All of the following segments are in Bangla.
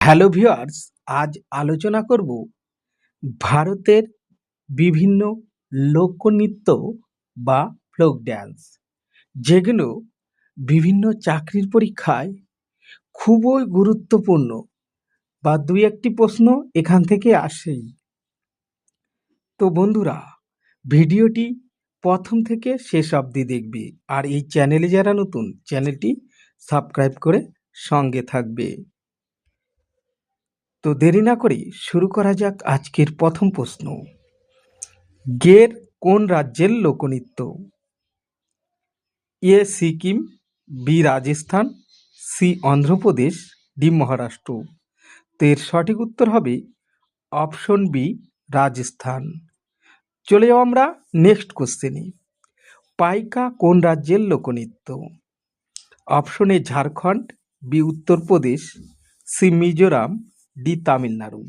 হ্যালো ভিউয়ার্স আজ আলোচনা করব ভারতের বিভিন্ন লোকনৃত্য বা ফোক ড্যান্স যেগুলো বিভিন্ন চাকরির পরীক্ষায় খুবই গুরুত্বপূর্ণ বা দুই একটি প্রশ্ন এখান থেকে আসেই। তো বন্ধুরা, ভিডিওটি প্রথম থেকে শেষ অবধি দেখবে আর এই চ্যানেলে যারা নতুন, চ্যানেলটি সাবস্ক্রাইব করে সঙ্গে থাকবে। তো দেরি না করে শুরু করা যাক আজকের প্রথম প্রশ্ন। গের কোন রাজ্যের লোকনৃত্য? A Sikkim, B Rajasthan, C Andhra Pradesh, D Maharashtra. তো এর সঠিক উত্তর হবে অপশন বি, রাজস্থান। চলে যাও আমরা নেক্সট কোশ্চেনে পাইকা কোন রাজ্যের লোকনৃত্য? Option A Jharkhand, B Uttar Pradesh, C Mizoram D Tamil Nadu.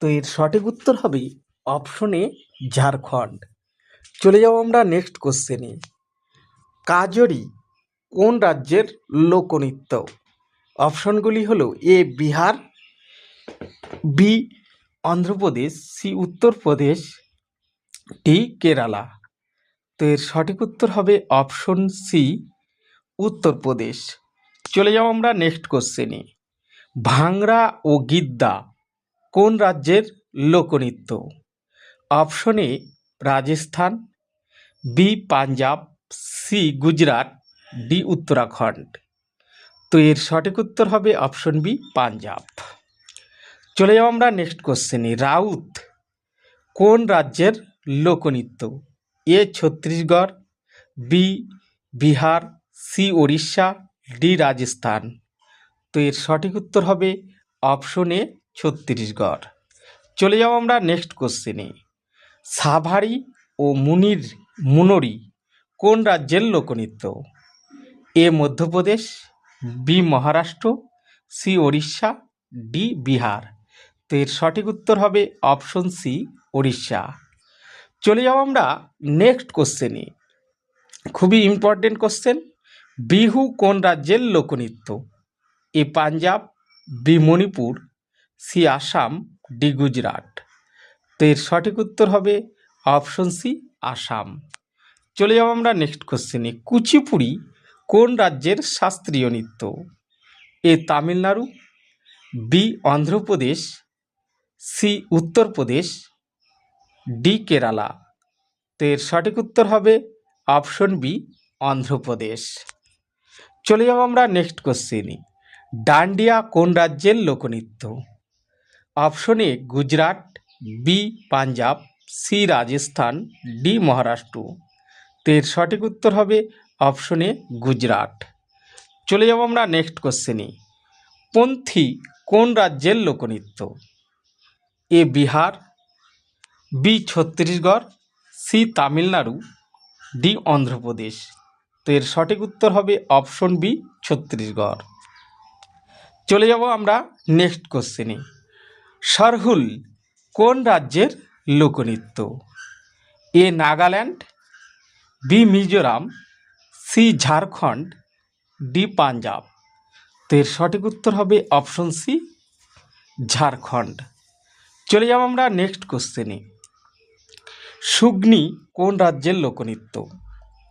তো এর সঠিক উত্তর হবে অপশন এ ঝাড়খণ্ড। চলে যাব আমরা নেক্সট কোশ্চেনে কাজরি কোন রাজ্যের লোকনৃত্য? অপশনগুলি হলো A Bihar, B Andhra Pradesh, C Uttar Pradesh, D Kerala. তো এর সঠিক উত্তর হবে অপশন সি উত্তরপ্রদেশ। চলে যাও আমরা নেক্সট কোশ্চেনে ভাংরা ও গিদ্দা, কোন রাজ্যের লোকনৃত্য? Option A, Rajasthan B Punjab C Gujarat D Uttarakhand. তো এর সঠিক উত্তর হবে অপশন বি পাঞ্জাব। চলে যাও আমরা নেক্সট কোশ্চেনে রাউত, কোন রাজ্যের লোকনৃত্য? A, Chhattisgarh B Bihar C Odisha D Rajasthan. তো এর সঠিক উত্তর হবে অপশন ছত্তিশগড়। চলে যাও আমরা নেক্সট কোশ্চেনে সাভারি ও মুনির, মুনরি কোন রাজ্যের লোকনৃত্য? A, Madhya Pradesh B Maharashtra C Odisha D Bihar. তো এর সঠিক উত্তর হবে অপশন সি ওড়িশা। চলে যাও আমরা নেক্সট কোশ্চেনে খুবই ইম্পর্টেন্ট কোশ্চেন বিহু কোন রাজ্যের লোকনৃত্য? A Punjab, B Manipur, C Assam, D Gujarat. তো এর সঠিক উত্তর হবে অপশন সি আসাম। চলে যাব আমরা নেক্সট কোশ্চেনে কুচিপুড়ি কোন রাজ্যের শাস্ত্রীয় নৃত্য? A Tamil Nadu, B Andhra Pradesh, C Uttar Pradesh, D Kerala. তো এর সঠিক উত্তর হবে অপশন বি অন্ধ্রপ্রদেশ। চলে যাব আমরা নেক্সট কোশ্চেনে ডান্ডিয়া কোন রাজ্যের লোকনৃত্য? Option A, Gujarat B Punjab C Rajasthan D Maharashtra. তো এর সঠিক উত্তর হবে অপশন এ, গুজরাট। চলে যাব আমরা নেক্সট কোশ্চেনে পন্থী কোন রাজ্যের লোকনৃত্য? A, Bihar B Chhattisgarh C Tamil Nadu D Andhra Pradesh. তো এর সঠিক উত্তর হবে অপশন বি, ছত্তিশগড়। চলে যাব আমরা নেক্সট কোশ্চেনে সরহুল, কোন রাজ্যের লোকনৃত্য? A, Nagaland, B, Mizoram, C, Jharkhand, D, Punjab. তো এর সঠিক উত্তর হবে অপশন সি ঝাড়খণ্ড। চলে যাব আমরা নেক্সট কোশ্চেনে সুগ্নি, কোন রাজ্যের লোকনৃত্য?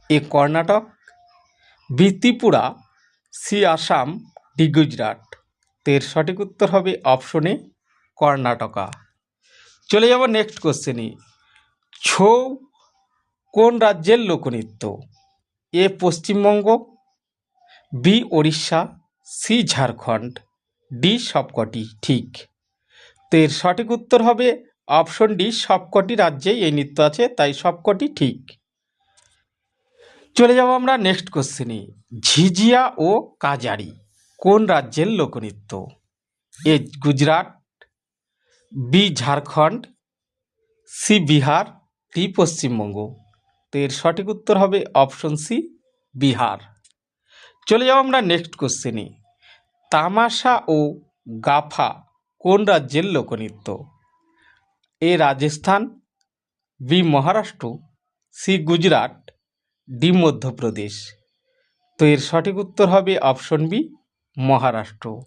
A, Karnataka, B, Tripura, C, Assam, D, Gujarat. এর সঠিক উত্তর হবে অপশনে কর্ণাটকা। চলে যাব নেক্সট কোশ্চেনে ছৌ, কোন রাজ্যের লোকনৃত্য? A Paschimbanga B Odisha C Jharkhand D সবকটি, ঠিক। তো এর সঠিক উত্তর হবে অপশন ডি সবকটি রাজ্যেই এই নৃত্য আছে, তাই সবকটি ঠিক। চলে যাব আমরা নেক্সট কোশ্চেনে ঝিঝিয়া ও কাজারি। কোন রাজ্যের লোকনৃত্য? A Gujarat, B Jharkhand, C Bihar, D Paschimbanga. তো এর সঠিক উত্তর হবে অপশন সি, বিহার। চলে যাও আমরা নেক্সট কোশ্চেনে তামাশা ও গাফা কোন রাজ্যের লোকনৃত্য? A Rajasthan, B Maharashtra, C Gujarat, D Madhya Pradesh. তো এর সঠিক উত্তর হবে অপশন বি মহারাষ্ট্র।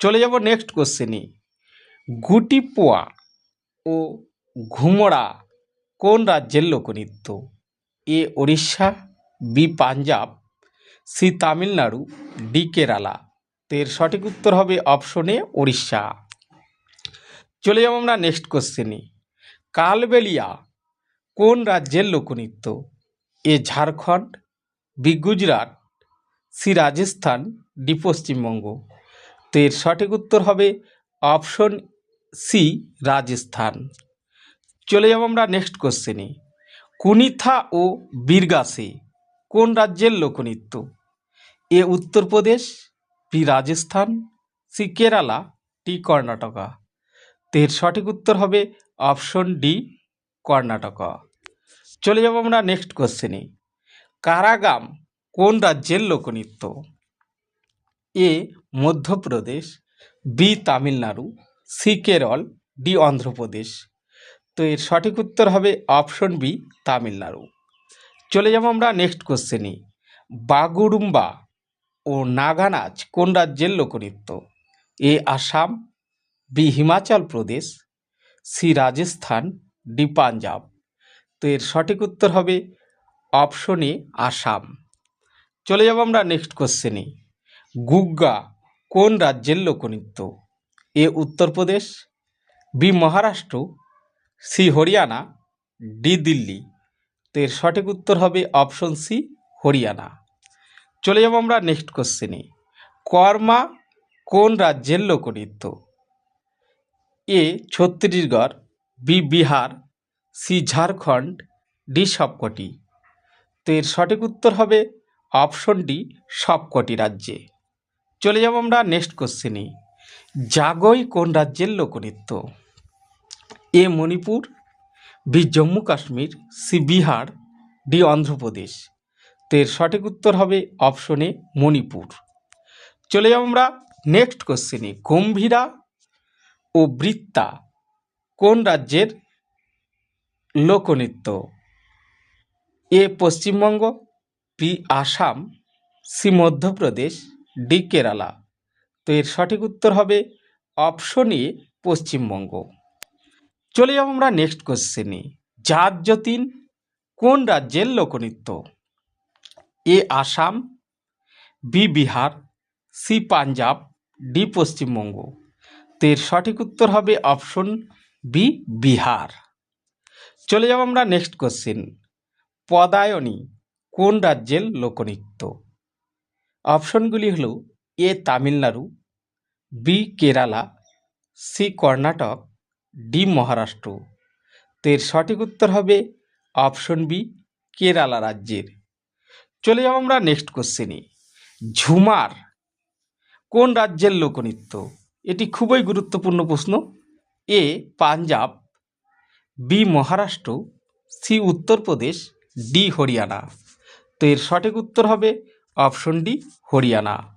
চলে যাব নেক্সট কোশ্চেনে গুটিপোয়া ও ঘুমড়া কোন রাজ্যের লোকনৃত্য? A Odisha, B Punjab, C Tamil Nadu, D Kerala. তো এর সঠিক উত্তর হবে অপশনে ওড়িশা। চলে যাব আমরা নেক্সট কোশ্চেনে কালবেলিয়া কোন রাজ্যের লোকনৃত্য? A Jharkhand, B Gujarat, C Rajasthan D Paschimbanga. তো এর সঠিক উত্তর হবে অপশন সি, রাজস্থান। চলে যাব আমরা নেক্সট কোশ্চেনে কুনিথা ও বীরগাসে কোন রাজ্যের লোকনৃত্য? A Uttar Pradesh, B Rajasthan, C Kerala D Karnataka. তো এর সঠিক উত্তর হবে অপশন ডি, কর্ণাটকা। চলে যাব আমরা নেক্সট কোশ্চেনে কারাগাম কোন রাজ্যের লোকনৃত্য? A Madhya Pradesh, B Tamil Nadu, C Kerala, D Andhra Pradesh. তো এর সঠিক উত্তর হবে অপশন বি তামিলনাড়ু। চলে যাব আমরা নেক্সট কোশ্চেনে বাগুরুম্বা ও নাগা নাচ কোন রাজ্যের লোকনৃত্য? A Assam, B Himachal Pradesh, C Rajasthan, D Punjab. তো এর সঠিক উত্তর হবে অপশন এ আসাম। চলে যাব আমরা নেক্সট কোশ্চেনে গুগ্গা কোন রাজ্যের লোকনৃত্য? A Uttar Pradesh, B Maharashtra, C Haryana, D Delhi. তো এর সঠিক উত্তর হবে অপশন সি হরিয়ানা। চলে যাব আমরা নেক্সট কোশ্চেনে কর্মা কোন রাজ্যের লোকনৃত্য? A Chhattisgarh, B Bihar, C Jharkhand, D সবকটি। তো এর সঠিক উত্তর হবে অপশন ডি সবকটি রাজ্যে। চলে যাব আমরা নেক্সট কোশ্চেনে জাগই কোন রাজ্যের লোকনৃত্য? A Manipur, B Jammu Kashmir, C Bihar, D Andhra Pradesh. তো এর সঠিক উত্তর হবে অপশনে মণিপুর। চলে যাব আমরা নেক্সট কোশ্চেনে গম্ভীরা ও বৃত্তা কোন রাজ্যের লোকনৃত্য? A Paschimbanga, B Assam, C Madhya Pradesh D Kerala. তো এর সঠিক উত্তর হবে অপশন এ পশ্চিমবঙ্গ। চলে যাব আমরা নেক্সট কোশ্চেনে জাত যতীন কোন রাজ্যের লোকনৃত্য? A Assam B Bihar C Punjab D Paschimbanga. তো এর সঠিক উত্তর হবে অপশন বি বিহার। চলে যাব আমরা নেক্সট কোশ্চেন পদায়নী কোন রাজ্যের লোকনৃত্য? অপশনগুলি হলো A Tamil Nadu, B Kerala, C Karnataka, D Maharashtra. তো এর সঠিক উত্তর হবে অপশন বি, কেরালা রাজ্যের। চলে যাব আমরা নেক্সট কোশ্চেনে। ঝুমার কোন রাজ্যের লোকনৃত্য? এটি খুবই গুরুত্বপূর্ণ প্রশ্ন। A Punjab, B Maharashtra, C Uttar Pradesh, D Haryana. তো এর সঠিক উত্তর হবে অপশন ডি, হরিয়ানা।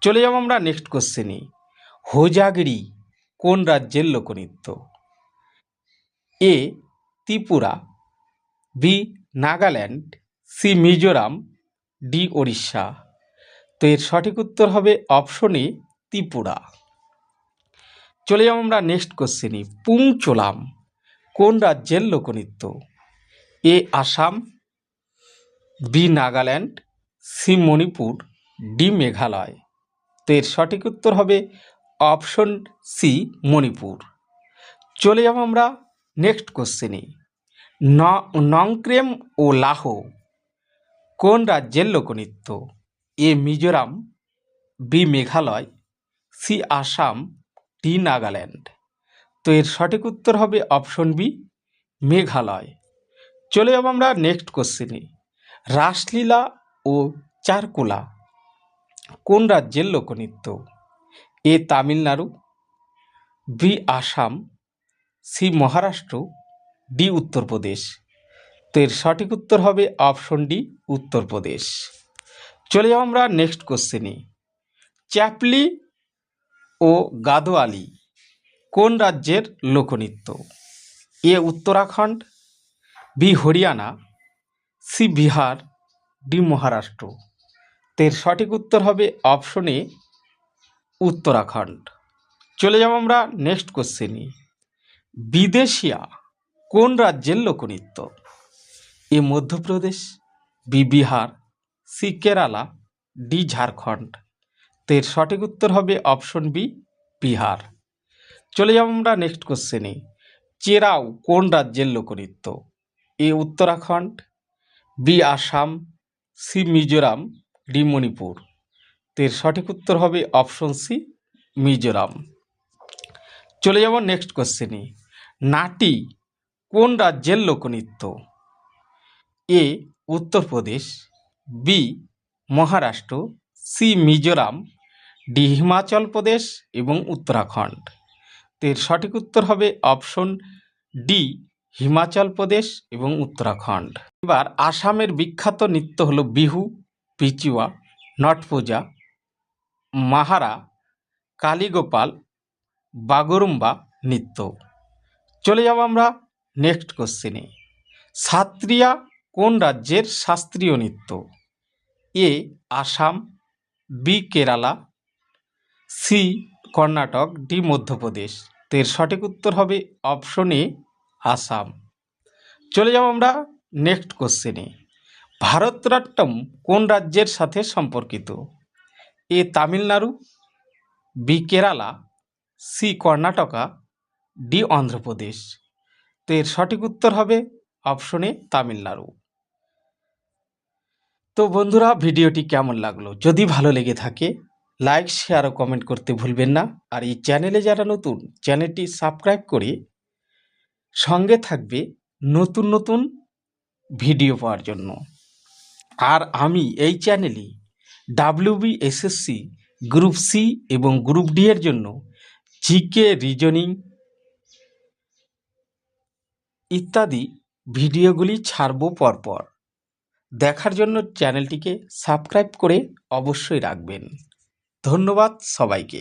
চলে যাব আমরা নেক্সট কোশ্চেনে হোজাগিরি কোন রাজ্যের লোকনৃত্য? A, Tripura, B, Nagaland, C, Mizoram, D, Odisha. তো এর সঠিক উত্তর হবে অপশন এ, ত্রিপুরা। চলে যাব আমরা নেক্সট কোশ্চেনে পুংচোলাম কোন রাজ্যের লোকনৃত্য? A, Assam, B, Nagaland C Manipur D Meghalaya. তো এর সঠিক উত্তর হবে অপশন সি মণিপুর। চলে যাব আমরা নেক্সট কোশ্চেনে। নংক্রেম ও লাহো কোন রাজ্যের লোকনৃত্য? A Mizoram, B Meghalaya, C Assam, D Nagaland. তো এর সঠিক উত্তর হবে অপশন বি মেঘালয়। চলে যাব আমরা নেক্সট কোশ্চেনে। রাসলীলা ও চারকোলা। কোন রাজ্যের লোকনৃত্য? A Tamil Nadu, B Assam, C Maharashtra, D Uttar Pradesh. তো এর সঠিক উত্তর হবে অপশন ডি, উত্তরপ্রদেশ। চলে যাব আমরা নেক্সট কোশ্চেনে চ্যাপলি ও গাদোয়ালি, কোন রাজ্যের লোকনৃত্য? A Uttarakhand, B Haryana, C Bihar D Maharashtra তো এর সঠিক উত্তর হবে অপশনে উত্তরাখণ্ড। চলে যাব আমরা নেক্সট কোশ্চেনে বিদেশিয়া কোন রাজ্যের লোকনৃত্য? A Madhya Pradesh, B Bihar, C Kerala, D Jharkhand. তো এর সঠিক উত্তর হবে অপশন বি বিহার। চলে যাব আমরা নেক্সট কোশ্চেনে চেরাও কোন রাজ্যের লোকনৃত্য? A Uttarakhand, B Assam C Mizoram, D Manipur. এর সঠিক উত্তর হবে অপশন সি মিজোরাম। চলে যাব নেক্সট কোশ্চেনে। নাটি কোন রাজ্যের লোকনৃত্য? A Uttar Pradesh, B Maharashtra, C Mizoram, D Himachal Pradesh এবং উত্তরাখণ্ড। এর সঠিক উত্তর হবে অপশন ডি হিমাচল প্রদেশ এবং উত্তরাখণ্ড। এবার আসামের বিখ্যাত নৃত্য হলো বিহু, পিচুয়া, নটপূজা, মাহারা, কালীগোপাল, বাগরুম্বা নৃত্য। চলে যাব আমরা নেক্সট কোশ্চেনে সাত্রিয়া কোন রাজ্যের শাস্ত্রীয় নৃত্য? A, Assam, B, Kerala, C, Karnataka, D, Madhya Pradesh. তো এর সঠিক উত্তর হবে অপশন এ আসাম। চলে যাব আমরা নেক্সট কোশ্চেনে ভারতনাট্যম কোন রাজ্যের সাথে সম্পর্কিত? A Tamil Nadu B Kerala C Karnataka D Andhra Pradesh. তো এর সঠিক উত্তর হবে অপশনে তামিলনাড়ু। তো বন্ধুরা, ভিডিওটি কেমন লাগল? যদি ভালো লেগে থাকে লাইক শেয়ার ও কমেন্ট করতে ভুলবেন না। আর এই চ্যানেলে যারা নতুন চ্যানেলটি সাবস্ক্রাইব করে সঙ্গে থাকবে নতুন নতুন ভিডিও পাওয়ার জন্য। আর আমি এই চ্যানেলে ডাব্লিউবি এসএসসি গ্রুপ সি এবং গ্রুপ ডি এর জন্য জিকে রিজনিং ইত্যাদি ভিডিওগুলি ছাড়বো পরপর। দেখার জন্য চ্যানেলটিকে সাবস্ক্রাইব করে অবশ্যই রাখবেন। ধন্যবাদ সবাইকে।